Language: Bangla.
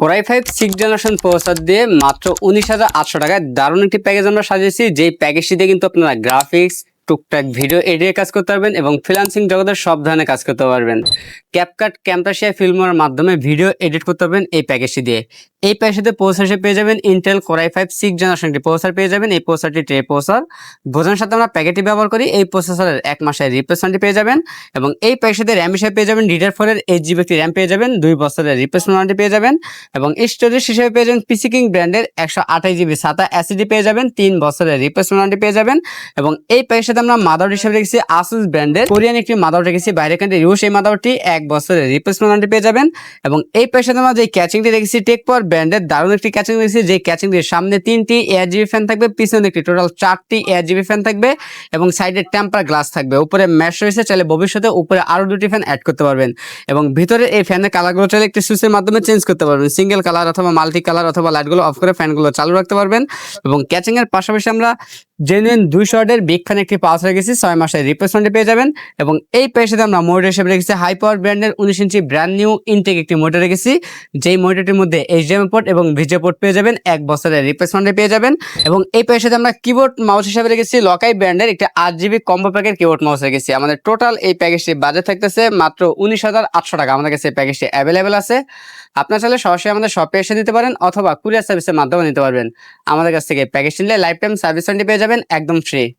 Core i five six generation processor দিয়ে মাত্র উনিশ হাজার আটশো টাকায় দারুণ একটি প্যাকেজ আমরা সাজিয়েছি। যেই প্যাকেজটিতে কিন্তু আপনারা গ্রাফিক্স টুকটাক ভিডিও এডিটে কাজ করতে পারবেন এবং ফ্রিলান্সিং জগতের সব ধরনের কাজ করতে পারবেন। ক্যাপকাট ক্যাম্পাসিয়া ফিল্মের মাধ্যমে ভিডিও এডিট করতে পারবেন এই প্যাকেজটি দিয়ে। এই প্যাকেজটিতে প্রসেসর হিসেবে পেয়ে যাবেন Intel core i five six generation একটি প্রসেসর পেয়ে যাবেন, এই প্রসেসরটি ট্রে প্রসেসর বোঝানোর সাথে আমরা প্যাকেটটি ব্যবহার করি, এই প্রসেসরের এক মাসের রিপ্লেসমেন্টটি পেয়ে যাবেন এবং এই প্যাকেজটিতে র্যাম হিসেবে পেয়ে যাবেন ডিডার ফোরের এইট জিবি একটি র্যাম পেয়ে যাবেন, দুই বছরের রিপ্লেসমেন্টটি পেয়ে যাবেন এবং স্টোরেজ হিসেবে পেয়ে যাবেন পিসি কিং ব্র্যান্ডের একশো আঠাশ জিবি সাতা অ্যাসিডি পেয়ে যাবেন, তিন বছরের রিপ্লেসমেন্টটি পেয়ে যাবেন এবং এই প্যাকের আমরা মাদার হিসেবে রেখেছি আসুস ব্র্যান্ডের। কোরিয়ান একটি মাদার রেখেছি বাইরে কান্ট্রি ইউস এই মাদারটি এক বছরের রিপ্লেসমেন্টটি পেয়ে যাবেন। এবং এই সাথে আমরা যে ক্যাচিংটি রেখেছি টেক পাওয়ার ব্র্যান্ডের দারুণ একটি ক্যাচিং রেখেছি যে ক্যাচিং দিয়ে সামনে তিনটি এয়ার জিবি ফ্যান থাকবে, পিছনে একটি টোটাল চারটি এয়ার জিবি ফ্যান থাকবে এবং সাইডে টেম্পার গ্লাস থাকবে। উপরে ম্যাশ রয়েছে, চাইলে ভবিষ্যতে উপরে আরও দুটি ফ্যান অ্যাড করতে পারবেন। এবং ভিতরে এই ফ্যানের কালারগুলো চাইলে একটি সুইচের মাধ্যমে চেঞ্জ করতে পারবেন। সিঙ্গেল কালার অথবা মাল্টি কালার অথবা লাইটগুলো অফ করে ফ্যানগুলো চালু রাখতে পারবেন। এবং ক্যাচিং এর পাশাপাশি আমরা জেনুইন দুইশো ওয়াটের বিগ ফ্যান একটি পাওয়ার রেখেছি ছয় মাসের রিপ্লেসমেন্টে পেয়ে যাবেন। এবং এই পেশাতে আমরা মোটর হিসেবে রেখেছি হাই পাওয়ার ব্র্যান্ডের উনিশ ইঞ্চি ব্র্যান্ড নিউ ইনটেক একটি মোটর রেখেছি, যেই মোটরটির মধ্যে এইচডিএমআই পোর্ট এবং ভিজে পোর্ট পেয়ে যাবেন, এক বছরের রিপ্লেসমেন্টে পেয়ে যাবেন। এবং এই পেশাতে আমরা কিবোর্ড মাউস হিসেবে রেখেছি লকাই ব্র্যান্ডের একটি আট জিবি কম্বো প্যাকের কিবোর্ড মাউস রেখেছি। আমাদের টোটাল এই প্যাকেজটি বাজেট থাকতেছে মাত্র উনিশ হাজার আটশো টাকা। আমাদের কাছে এই প্যাকেজটি অ্যাভেলেবেল আছে। আপনার চাইলে সরাসরি আমাদের শপে এসে নিতে পারেন, অথবা কুরিয়ার সার্ভিসের মাধ্যমে নিতে পারবেন। আমাদের কাছ থেকে প্যাকেজ নিলে লাইফ টাইম সার্ভিস পেয়ে যাবেন। একদম ফ্রি